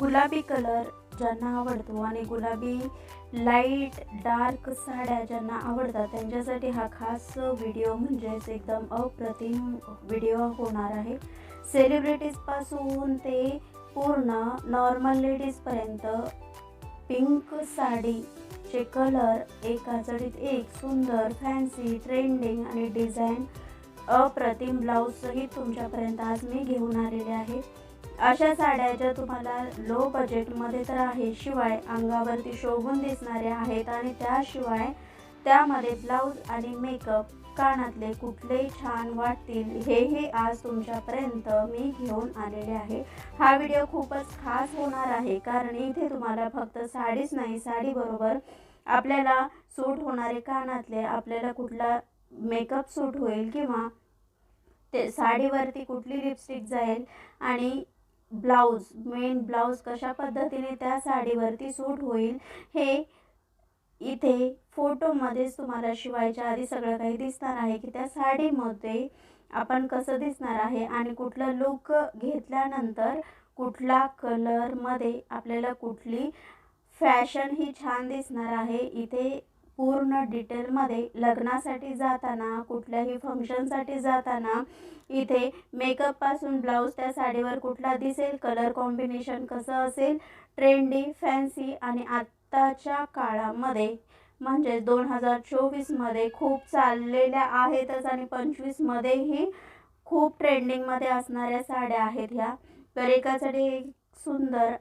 गुलाबी कलर ज्यांना आवडतो आणि गुलाबी लाइट डार्क साड्या ज्यांना आवडतात त्यांच्यासाठी हा खास व्हिडिओ म्हणजेच एकदम अप्रतिम व्हिडिओ होणार आहे. सेलिब्रिटीजपासून ते पूर्ण नॉर्मल लेडीजपर्यंत पिंक साडीचे कलर एका चढीत एक सुंदर फॅन्सी ट्रेंडिंग आणि डिझाईन अप्रतिम ब्लाऊजही तुमच्यापर्यंत आज मी घेऊन आलेले आहे. अशा साड्या ज्या तुम्हाला लो बजेटमध्ये तर आहे शिवाय अंगावरती शोभून दिसणाऱ्या आहेत आणि त्याशिवाय त्यामध्ये ब्लाऊज आणि मेकअप कानातले कुठले छान वाटतील हेही आज तुमच्यापर्यंत मी घेऊन आलेले आहे. हा व्हिडिओ खूपच खास होणार आहे कारण इथे तुम्हाला फक्त साडीच नाही साडीबरोबर आपल्याला सूट होणारे कानातले आपल्याला कुठला मेकअप सूट होईल किंवा ते साडीवरती कुठली लिपस्टिक जाईल आणि ब्लाऊज मेन ब्लाऊज कशा पद्धतीने त्या साडीवरती सूट होईल हे इथे फोटोमध्येच तुम्हाला शिवायच्या आधी सगळं काही दिसणार आहे की त्या साडीमध्ये आपण कसं दिसणार आहे आणि कुठलं लुक घेतल्यानंतर कुठला कलरमध्ये आपल्याला कुठली फॅशन ही छान दिसणार आहे. इथे पूर्ण डिटेलमध्ये लग्नासाठी जाताना कुठल्याही फंक्शनसाठी जाताना इथे मेकअपपासून ब्लाऊज त्या साडीवर कुठला दिसेल कलर कॉम्बिनेशन कसं असेल ट्रेंडी फॅन्सी आणि आत्ताच्या काळामध्ये म्हणजे दोन हजार चोवीसमध्ये खूप चाललेल्या आहेतच आणि पंचवीसमध्येही खूप ट्रेंडिंगमध्ये असणाऱ्या साड्या आहेत ह्या. तर एकासाठी एक सुंदर